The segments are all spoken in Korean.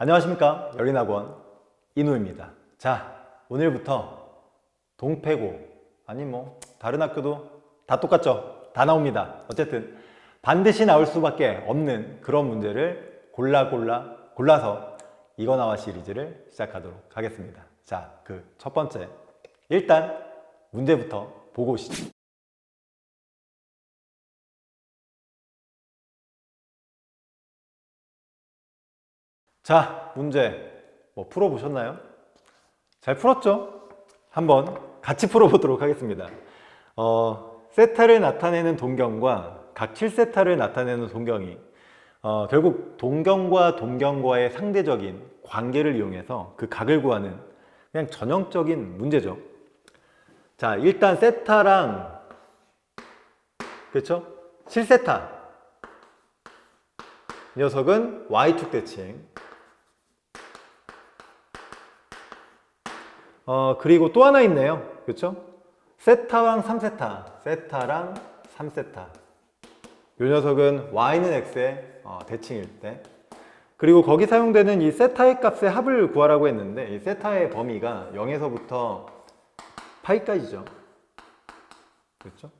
안녕하십니까? 열린학원 이노입니다. 자 오늘부터 동패고 아니 뭐 다른 학교도 다 똑같죠? 다 나옵니다. 어쨌든 반드시 나올 수밖에 없는 그런 문제를 골라 골라 골라서 이거 나와 시리즈를 시작하도록 하겠습니다. 자 그 첫 번째. 일단 문제부터 보고 오시죠 자, 문제 뭐 풀어보셨나요? 잘 풀었죠? 한번 같이 풀어보도록 하겠습니다. 어, 세타를 나타내는 동경과 각 7세타를 나타내는 동경이 어, 결국 동경과 동경과의 상대적인 관계를 이용해서 그 각을 구하는 그냥 전형적인 문제죠. 자, 일단 세타랑 그렇죠? 7세타 이 녀석은 y축 대칭 어, 그리고 또 하나 있네요. 그렇죠? 세타랑 3세타. 세타랑 3세타. 이 녀석은 y는 x의 어, 대칭일 때. 그리고 거기 사용되는 이 세타의 값의 합을 구하라고 했는데 이 세타의 범위가 0에서부터 파이까지죠. 그렇죠?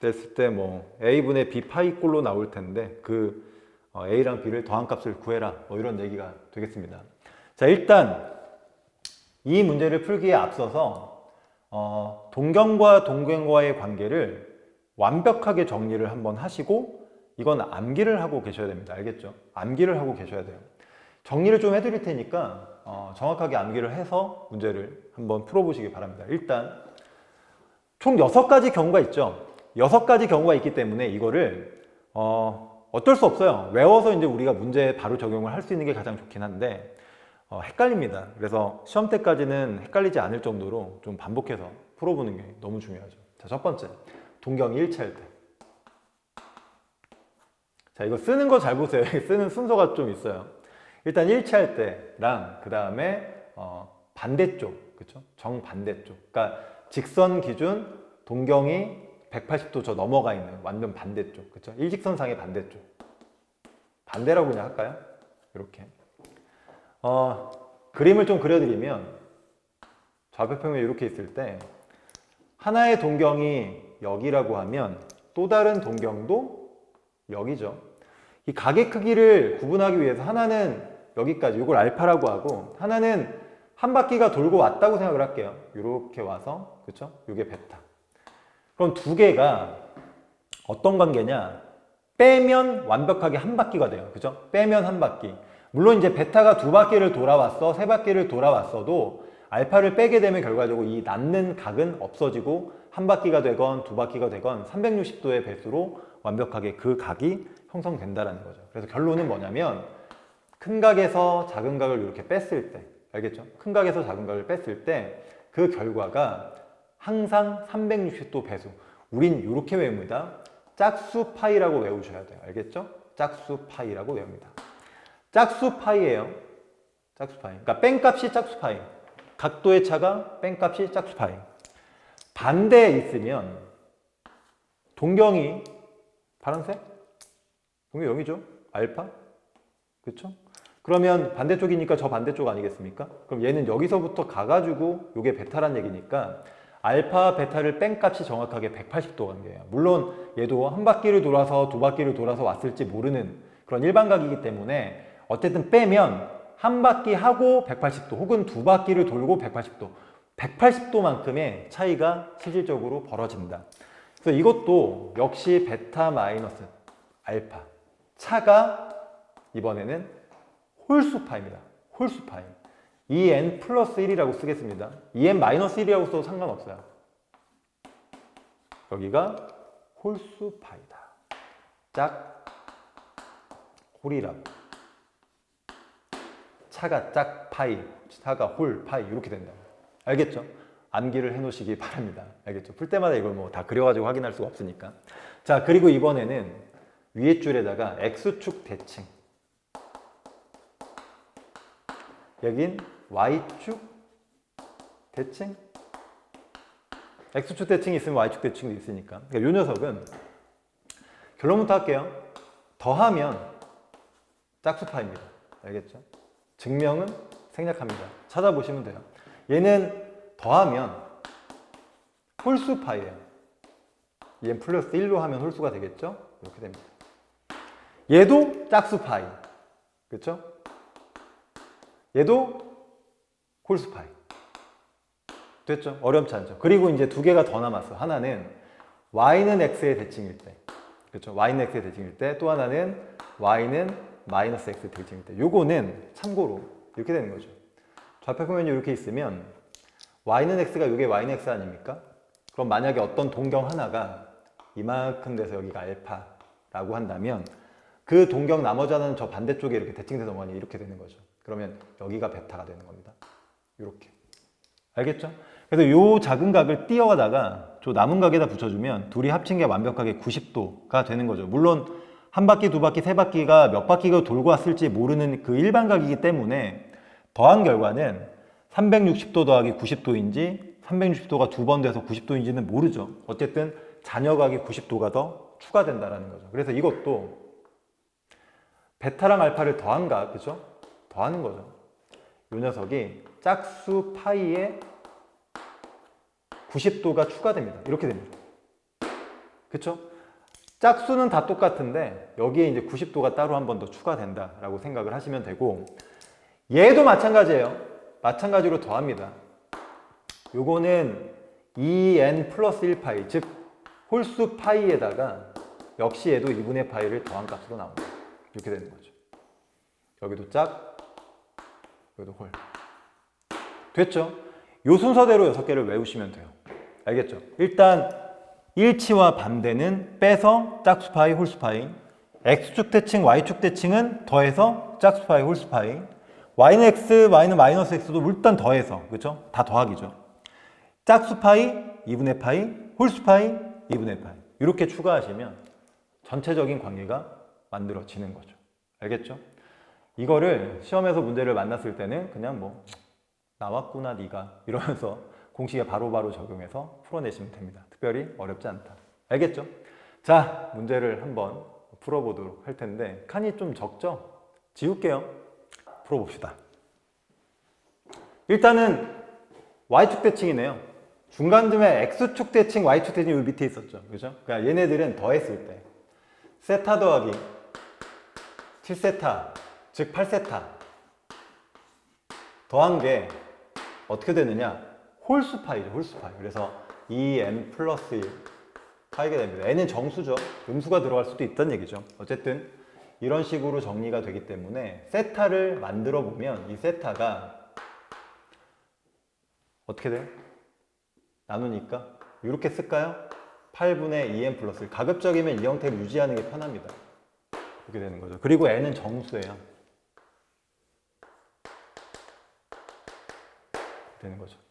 됐을 때 뭐 a분의 b 파이 꼴로 나올 텐데 그 어, a랑 b를 더한 값을 구해라. 뭐 이런 얘기가 되겠습니다. 자, 일단 이 문제를 풀기에 앞서서 어, 동경과 동경과의 관계를 완벽하게 정리를 한번 하시고 이건 암기를 하고 계셔야 됩니다. 알겠죠? 암기를 하고 계셔야 돼요. 정리를 좀 해드릴 테니까 어, 정확하게 암기를 해서 문제를 한번 풀어보시기 바랍니다. 일단 총 6가지 경우가 있죠. 6가지 경우가 있기 때문에 이거를 어, 어쩔 수 없어요. 외워서 이제 우리가 문제에 바로 적용을 할 수 있는 게 가장 좋긴 한데 어, 헷갈립니다. 그래서 시험 때까지는 헷갈리지 않을 정도로 좀 반복해서 풀어보는 게 너무 중요하죠. 자, 첫 번째. 동경 1차일 때. 자, 이거 쓰는 거 잘 보세요. 쓰는 순서가 좀 있어요. 일단 1차일 때랑 그 다음에 어, 반대쪽, 그쵸? 정반대쪽. 그러니까 직선 기준 동경이 180도 저 넘어가 있는 완전 반대쪽, 그쵸? 일직선상의 반대쪽. 반대라고 그냥 할까요? 이렇게. 어, 그림을 좀 그려드리면 좌표평면 이렇게 있을 때 하나의 동경이 여기라고 하면 또 다른 동경도 여기죠. 이 각의 크기를 구분하기 위해서 하나는 여기까지 이걸 알파라고 하고 하나는 한 바퀴가 돌고 왔다고 생각을 할게요. 이렇게 와서 그렇죠? 이게 베타. 그럼 두 개가 어떤 관계냐? 빼면 완벽하게 한 바퀴가 돼요. 그죠? 빼면 한 바퀴. 물론 이제 베타가 두 바퀴를 돌아왔어, 세 바퀴를 돌아왔어도 알파를 빼게 되면 결과적으로 이 남는 각은 없어지고 한 바퀴가 되건 두 바퀴가 되건 360도의 배수로 완벽하게 그 각이 형성된다라는 거죠. 그래서 결론은 뭐냐면 큰 각에서 작은 각을 이렇게 뺐을 때, 알겠죠? 큰 각에서 작은 각을 뺐을 때 그 결과가 항상 360도 배수. 우린 이렇게 외웁니다. 짝수 파이라고 외우셔야 돼요. 알겠죠? 짝수 파이라고 외웁니다. 짝수 파이예요. 짝수 파이. 그러니까 뺑값이 짝수 파이. 각도의 차가 뺑값이 짝수 파이. 반대에 있으면 동경이 파란색? 동경 0이죠? 알파? 그렇죠? 그러면 반대쪽이니까 저 반대쪽 아니겠습니까? 그럼 얘는 여기서부터 가가지고 이게 베타란 얘기니까 알파, 베타를 뺀 값이 정확하게 180도 관계예요. 물론 얘도 한 바퀴를 돌아서 두 바퀴를 돌아서 왔을지 모르는 그런 일반각이기 때문에 어쨌든 빼면 한 바퀴 하고 180도 혹은 두 바퀴를 돌고 180도 180도만큼의 차이가 실질적으로 벌어진다. 그래서 이것도 역시 베타 마이너스 알파 차가 이번에는 홀수파입니다. 홀수파임. 2n 플러스 1이라고 쓰겠습니다. 2n 마이너스 1이라고 써도 상관없어요. 여기가 홀수파이다. 짝 홀이라고. 차가 짝 파이, 차가 홀 파이 이렇게 된다. 알겠죠? 암기를 해놓으시기 바랍니다. 알겠죠? 풀 때마다 이걸 뭐 다 그려가지고 확인할 수가 없으니까. 자 그리고 이번에는 위에 줄에다가 x축 대칭. 여긴 y축 대칭. x축 대칭이 있으면 y축 대칭도 있으니까. 그러니까 이 녀석은 결론부터 할게요. 더하면 짝수파입니다. 알겠죠? 증명은 생략합니다. 찾아보시면 돼요. 얘는 더하면 홀수 파이예요. 얘는 플러스 1로 하면 홀수가 되겠죠? 이렇게 됩니다. 얘도 짝수 파이. 그렇죠? 얘도 홀수 파이. 됐죠? 어렵지 않죠? 그리고 이제 두 개가 더 남았어. 하나는 y는 x의 대칭일 때. 그렇죠? y는 x의 대칭일 때. 또 하나는 y는 마이너스 x의 대칭일 때. 요거는 참고로 이렇게 되는 거죠. 좌표 표면이 이렇게 있으면 y는 x가 이게 y는 x 아닙니까? 그럼 만약에 어떤 동경 하나가 이만큼 돼서 여기가 알파라고 한다면 그 동경 나머지 하나는 저 반대쪽에 이렇게 대칭돼서 뭐니 이렇게 되는 거죠. 그러면 여기가 베타가 되는 겁니다. 이렇게. 알겠죠? 그래서 요 작은 각을 띄어가다가 저 남은 각에다 붙여주면 둘이 합친 게 완벽하게 90도가 되는 거죠. 물론 한 바퀴, 두 바퀴, 세 바퀴가 몇 바퀴가 돌고 왔을지 모르는 그 일반각이기 때문에 더한 결과는 360도 더하기 90도인지 360도가 두 번 돼서 90도인지는 모르죠. 어쨌든 잔여각이 90도가 더 추가된다라는 거죠. 그래서 이것도 베타랑 알파를 더한 각, 그죠? 더하는 거죠. 이 녀석이 짝수 파이에 90도가 추가됩니다. 이렇게 됩니다. 그쵸? 짝수는 다 똑같은데 여기에 이제 90도가 따로 한 번 더 추가된다라고 생각을 하시면 되고 얘도 마찬가지예요. 마찬가지로 더합니다. 요거는 2n 플러스 1파이 즉 홀수 파이에다가 역시 얘도 2분의 파이를 더한 값으로 나옵니다. 이렇게 되는 거죠. 여기도 짝, 여기도 홀. 됐죠? 요 순서대로 6개를 외우시면 돼요. 알겠죠? 일단 일치와 반대는 빼서 짝수파이, 홀수파이 X축 대칭, Y축 대칭은 더해서 짝수파이, 홀수파이 Y는 X, Y는 마이너스 X도 일단 더해서 그죠? 다 더하기죠. 짝수파이, 2분의 파이, 홀수파이, 2분의 파이 이렇게 추가하시면 전체적인 관계가 만들어지는 거죠. 알겠죠? 이거를 시험에서 문제를 만났을 때는 그냥 뭐 나왔구나 네가 이러면서 공식에 바로 바로 적용해서 풀어내시면 됩니다. 특별히 어렵지 않다. 알겠죠? 자, 문제를 한번 풀어보도록 할 텐데 칸이 좀 적죠? 지울게요. 풀어봅시다. 일단은 y축 대칭이네요. 중간쯤에 x축 대칭, y축 대칭이 밑에 있었죠. 그죠? 그러니까 얘네들은 더했을 때 세타 더하기 7세타, 즉 8세타 더한 게 어떻게 되느냐? 홀수파이죠, 홀수파이. 그래서 2n 플러스 1 파이가 됩니다. n은 정수죠. 음수가 들어갈 수도 있다는 얘기죠. 어쨌든 이런 식으로 정리가 되기 때문에 세타를 만들어 보면 이 세타가 어떻게 돼요? 나누니까 이렇게 쓸까요? 8분의 2n 플러스 1. 가급적이면 이 형태를 유지하는 게 편합니다. 이렇게 되는 거죠. 그리고 n은 정수예요. 되는 거죠.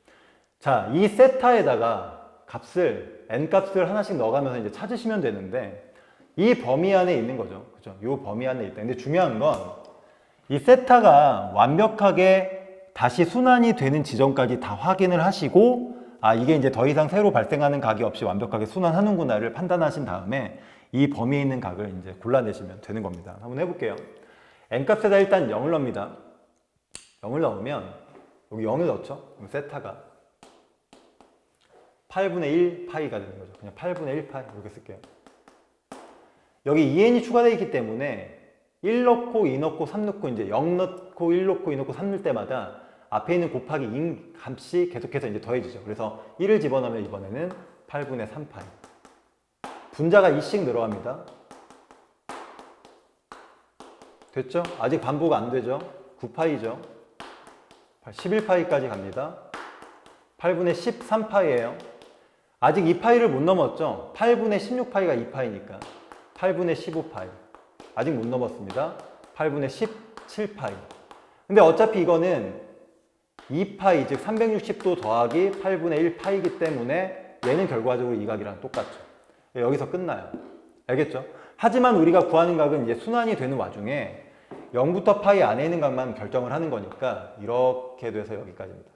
자, 이 세타에다가 값을 n 값을 하나씩 넣어가면서 이제 찾으시면 되는데 이 범위 안에 있는 거죠. 그죠? 이 범위 안에 있다. 근데 중요한 건 이 세타가 완벽하게 다시 순환이 되는 지점까지 다 확인을 하시고 아 이게 이제 더 이상 새로 발생하는 각이 없이 완벽하게 순환하는구나를 판단하신 다음에 이 범위에 있는 각을 이제 골라내시면 되는 겁니다. 한번 해볼게요. n 값에다 일단 0을 넣습니다. 0을 넣으면 여기 0을 넣죠. 그럼 세타가 8분의 1 파이가 되는 거죠. 그냥 8분의 1 파이 이렇게 쓸게요. 여기 2n이 추가되어 있기 때문에 1 넣고 2 넣고 3 넣고 이제 0 넣고 1 넣고 2 넣고 3 넣을 때마다 앞에 있는 곱하기 2 값이 계속해서 이제 더해지죠. 그래서 1을 집어넣으면 이번에는 8분의 3 파이. 분자가 2씩 늘어갑니다. 됐죠? 아직 반복 안 되죠? 9파이죠? 11파이까지 갑니다. 8분의 13파이예요. 아직 2파이를 못 넘었죠? 8분의 16파이가 2파이니까 8분의 15파이. 아직 못 넘었습니다. 8분의 17파이. 근데 어차피 이거는 2파이, 즉 360도 더하기 8분의 1파이기 때문에 얘는 결과적으로 이 각이랑 똑같죠. 여기서 끝나요. 알겠죠? 하지만 우리가 구하는 각은 이제 순환이 되는 와중에 0부터 파이 안에 있는 각만 결정을 하는 거니까 이렇게 돼서 여기까지입니다.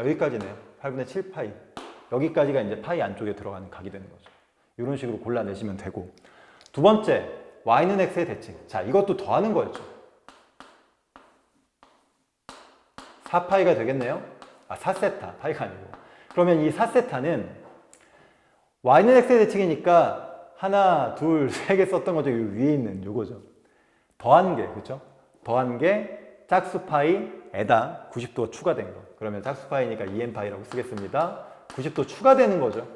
여기까지네요. 8분의 7파이. 여기까지가 이제 파이 안쪽에 들어가는 각이 되는 거죠. 이런 식으로 골라내시면 되고. 두 번째, y는 x의 대칭. 자, 이것도 더하는 거였죠. 4파이가 되겠네요. 아, 4세타. 파이가 아니고. 그러면 이 4세타는 y는 x의 대칭이니까 하나, 둘, 세 개 썼던 거죠. 이 위에 있는 요거죠. 더한 게, 그렇죠? 더한 게 짝수 파이 에다 90도가 추가된 거. 그러면 짝수 파이니까 2n 파이라고 쓰겠습니다. 90도 추가되는 거죠.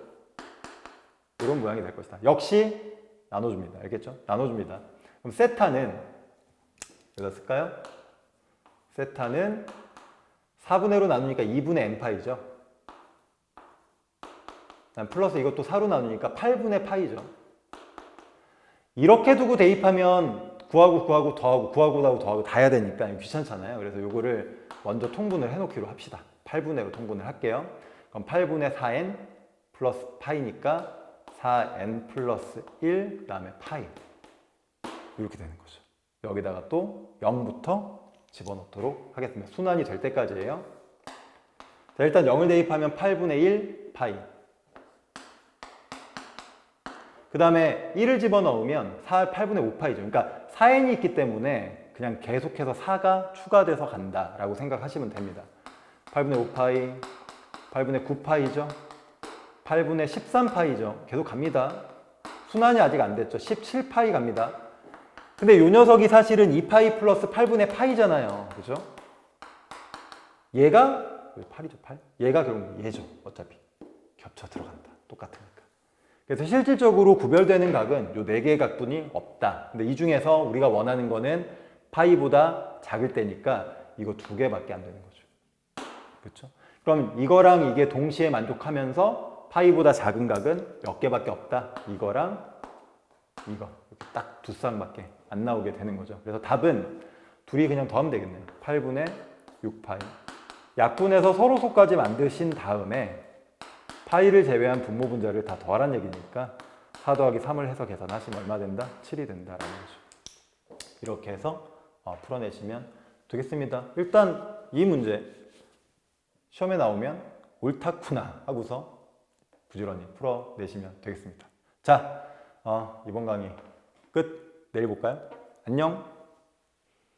이런 모양이 될 것이다. 역시 나눠줍니다. 알겠죠? 나눠줍니다. 그럼 세타는 여기다 쓸까요? 세타는 4분의 1로 나누니까 2분의 n파이죠. 플러스 이것도 4로 나누니까 8분의 파이죠. 이렇게 두고 대입하면 구하고 구하고 더하고 구하고 더하고 더하고 다 해야 되니까 귀찮잖아요. 그래서 요거를 먼저 통분을 해놓기로 합시다. 8분의로 통분을 할게요. 그럼 8분의 4n 플러스 파이니까 4n 플러스 1 그다음에 파이 이렇게 되는 거죠. 여기다가 또 0부터 집어넣도록 하겠습니다. 순환이 될 때까지예요. 자, 일단 0을 대입하면 8분의 1 파이 그 다음에 1을 집어넣으면 4, 8분의 5 파이죠. 그러니까 4n이 있기 때문에 그냥 계속해서 4가 추가돼서 간다라고 생각하시면 됩니다. 8분의 5 파이, 8분의 9파이죠. 8분의 13파이죠. 계속 갑니다. 순환이 아직 안 됐죠. 17파이 갑니다. 근데 이 녀석이 사실은 2파이 플러스 8분의 파이잖아요. 그죠? 얘가 8이죠, 8. 얘가 결국 얘죠. 어차피 겹쳐 들어간다. 똑같으니까. 그래서 실질적으로 구별되는 각은 요 네 개의 각분이 없다. 근데 이 중에서 우리가 원하는 거는 파이보다 작을 때니까 이거 두 개밖에 안 되는 거죠. 그렇죠? 그럼 이거랑 이게 동시에 만족하면서 파이보다 작은 각은 몇 개밖에 없다. 이거랑 이거 딱 두 쌍밖에 안 나오게 되는 거죠. 그래서 답은 둘이 그냥 더하면 되겠네요. 8분의 6파이. 약분해서 서로 속까지 만드신 다음에 파이를 제외한 분모 분자를 다 더하란 얘기니까 4 더하기 3을 해서 계산하시면 얼마 된다? 7이 된다라는 거죠. 이렇게 해서 어, 풀어내시면 되겠습니다. 일단 이 문제 시험에 나오면 옳다구나 하고서 부지런히 풀어내시면 되겠습니다. 자, 어, 이번 강의 끝. 내일 볼까요? 안녕.